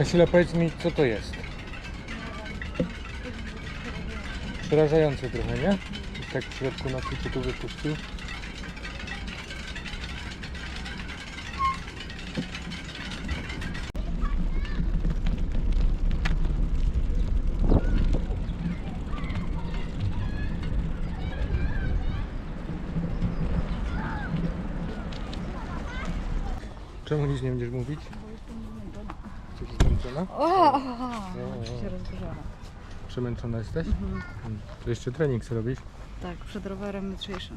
Kasiula, powiedz mi, co to jest? Przerażające trochę, nie? Tak w środku na cię tu wypuścił. Czemu nic nie będziesz mówić? Jesteś zmęczona? O, się rozgrzała. Przemęczona jesteś? Hmm. To jeszcze trening sobie robisz? Tak, przed rowerem jutrzejszym.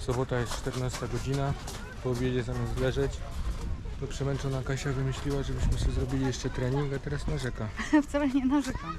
Sobota jest 14 godzina. Po obiedzie zamiast leżeć, to przemęczona Kasia wymyśliła, żebyśmy sobie zrobili jeszcze trening, a teraz narzeka. Wcale nie narzekam.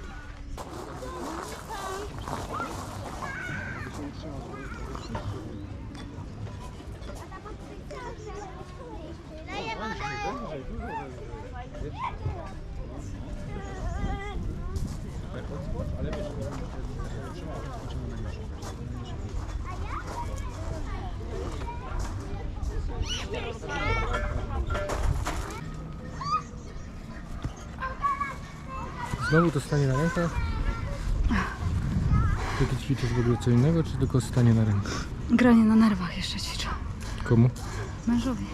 Znowu to stanie na rękach? Ty ćwiczysz w ogóle co innego, czy tylko stanie na rękach? Granie na nerwach jeszcze ćwiczę. Komu? Mężowi.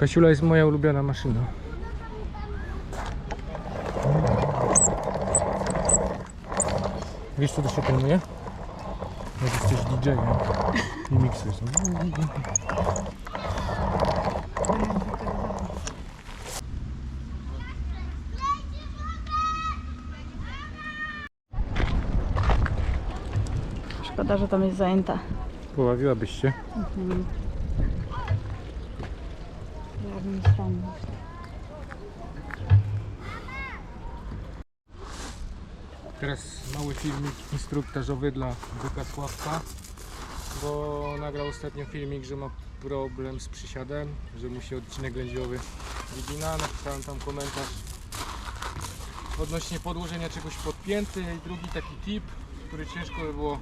Kasiula jest moja ulubiona maszyna. Wiesz co to się trenuje? Jak jesteś DJ-em i miksujesz. Szkoda, że tam jest zajęta. Poławiłabyś się. Ja sam. Teraz mały filmik instruktażowy dla byka Sławka, bo nagrał ostatnio filmik, że ma problem z przysiadem, że mu się odcinek lędźwiowy wygina. Napisałem tam komentarz odnośnie podłożenia czegoś podpięty i drugi taki tip, który ciężko by było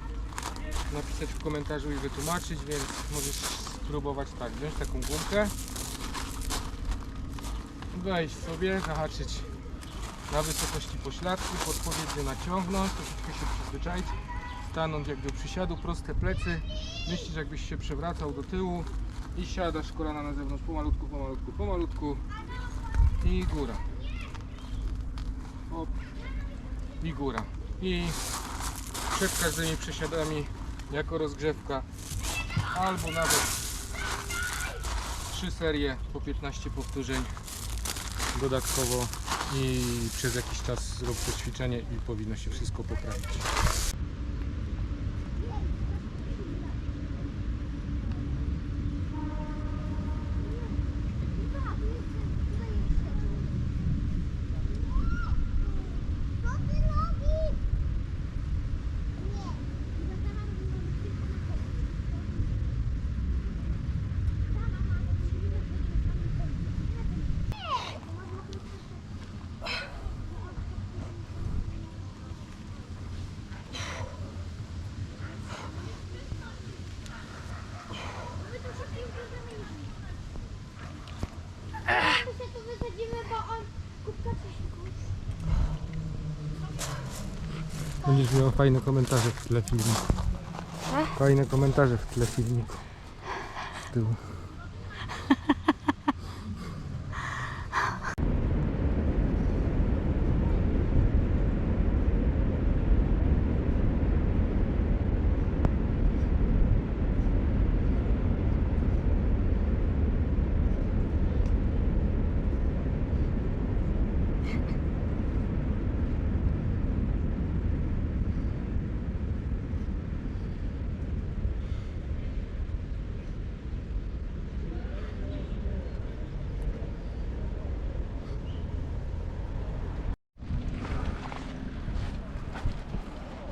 napisać w komentarzu i wytłumaczyć, więc możesz spróbować tak, wziąć taką gumkę, wejść sobie, zahaczyć na wysokości pośladku, odpowiednio naciągnąć, troszeczkę się przyzwyczaić, stanąć jak do przysiadu, proste plecy, myślisz jakbyś się przewracał do tyłu i siadasz kolana na zewnątrz pomalutku, pomalutku, pomalutku i góra. Hop. I góra. I przed każdymi przesiadami jako rozgrzewka albo nawet trzy serie po 15 powtórzeń dodatkowo i przez jakiś czas zrób to ćwiczenie i powinno się wszystko poprawić. My się tu wysadzimy, bo on kubka coś Będziesz miał fajne komentarze w tle filmiku. Fajne komentarze w tle filmiku. Z tyłu.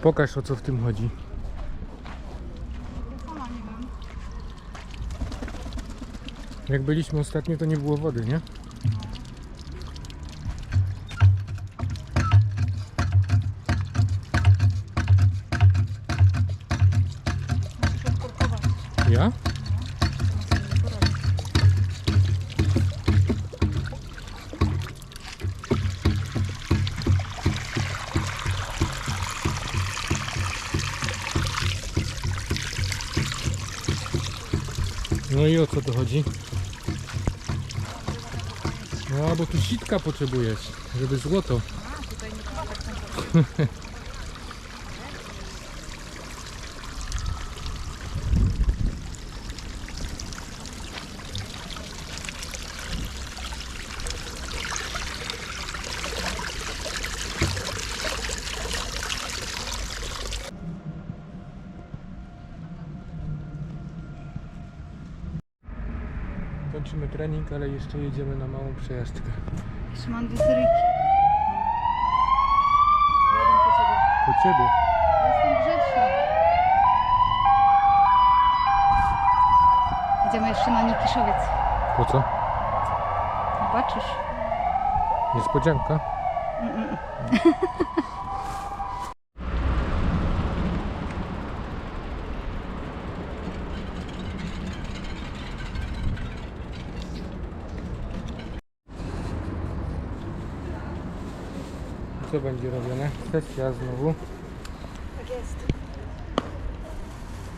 Pokaż o co w tym chodzi. Jak byliśmy ostatnio, to nie było wody, nie? No i o co to chodzi? No, bo tu sitka potrzebujesz, żeby złoto. A, tutaj nie tak Kończymy trening, ale jeszcze jedziemy na małą przejażdżkę. Mam dwie seryjki. Jadę po ciebie. Po ciebie. Jestem grzeczna. Idziemy jeszcze na Nikiszowiec. Po co? Zobaczysz. Niespodzianka. Co będzie robione? Sesja znowu. Tak jest.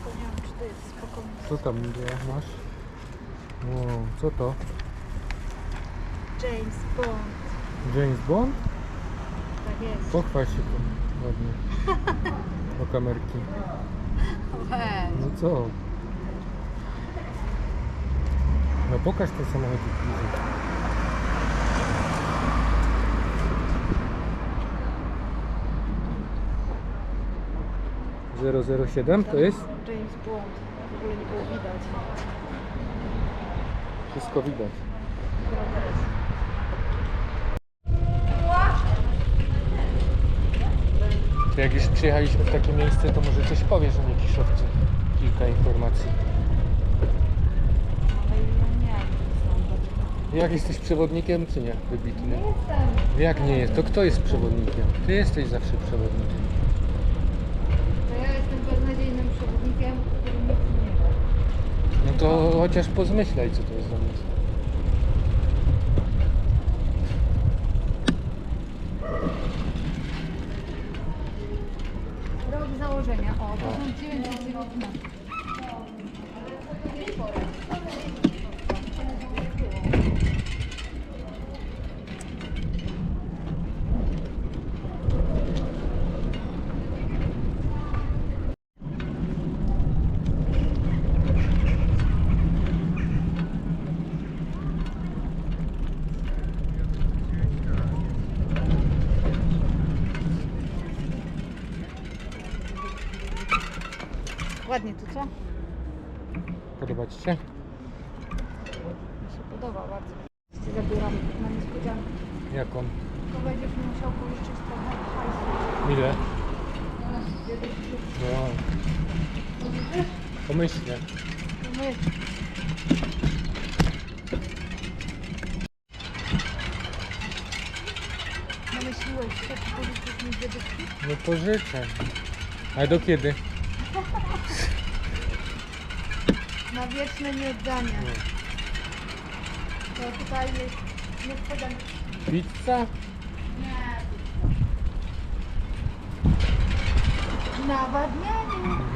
Zapomniałam, czy to jest spokojnie. Co tam Lidia, masz? Wow, co to? James Bond. James Bond? Tak jest. Pochwal się tu ładnie. Do kamerki. Weź. No co? No pokaż ten samochodzik bliżej. Zero zero siedem to jest? James Bond. W ogóle nie było widać. Wszystko widać. To jak już przyjechaliśmy w takie miejsce, to może coś powiesz o Niekiszowcu. Kilka informacji. Ale ja nie Jak jesteś przewodnikiem, czy nie? Wybitny. Jestem. Jak nie jest? To kto jest przewodnikiem? Ty jesteś zawsze przewodnikiem. To ja jestem beznadziejnym przewodnikiem, który nic nie wie. No to chociaż pozmyślaj, co to jest za miejsce. Rok założenia. O, 1919. Ładnie Podoba Ci się? Mi się podoba bardzo. Cię zabieram na niespodziankę. Jaką? To będziesz musiał pożyczyć trochę hajsu. Ile? Kiedyś No. Pomyślę. my Namyśliłeś czy pożyczysz mi dwie dyszki? No pożyczę. A do kiedy? Na wieczne nieoddanie. Nie. To tutaj jest niespodzianka. Pizza? Nawadnianie.